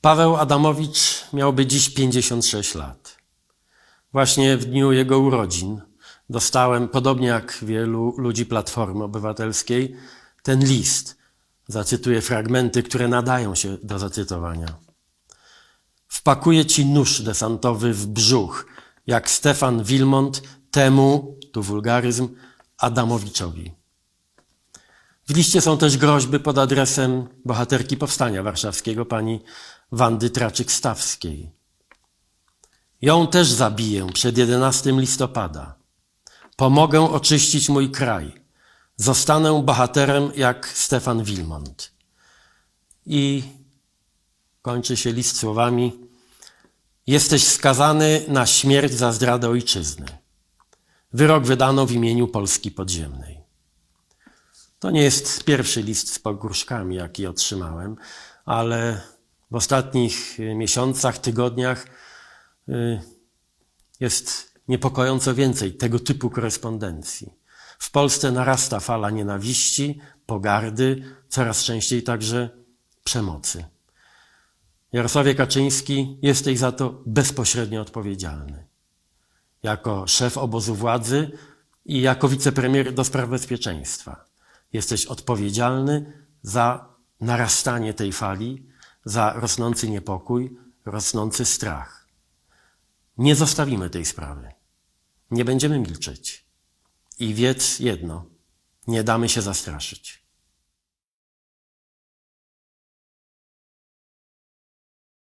Paweł Adamowicz miałby dziś 56 lat. Właśnie w dniu jego urodzin dostałem, podobnie jak wielu ludzi Platformy Obywatelskiej, ten list. Zacytuję fragmenty, które nadają się do zacytowania. Wpakuję ci nóż desantowy w brzuch, jak Stefan Wilmont temu, tu wulgaryzm, Adamowiczowi. W liście są też groźby pod adresem bohaterki Powstania Warszawskiego, pani Wandy Traczyk-Stawskiej. Ją też zabiję przed 11 listopada. Pomogę oczyścić mój kraj. Zostanę bohaterem jak Stefan Wilmont. I kończy się list słowami: Jesteś skazany na śmierć za zdradę ojczyzny. Wyrok wydano w imieniu Polski Podziemnej. To nie jest pierwszy list z pogróżkami, jaki otrzymałem, ale w ostatnich y, miesiącach, tygodniach y, jest niepokojąco więcej tego typu korespondencji. W Polsce narasta fala nienawiści, pogardy, coraz częściej także przemocy. Jarosławie Kaczyński jesteś za to bezpośrednio odpowiedzialny. Jako szef obozu władzy i jako wicepremier do spraw bezpieczeństwa. Jesteś odpowiedzialny za narastanie tej fali, za rosnący niepokój, rosnący strach. Nie zostawimy tej sprawy. Nie będziemy milczeć. I wiedz jedno, nie damy się zastraszyć.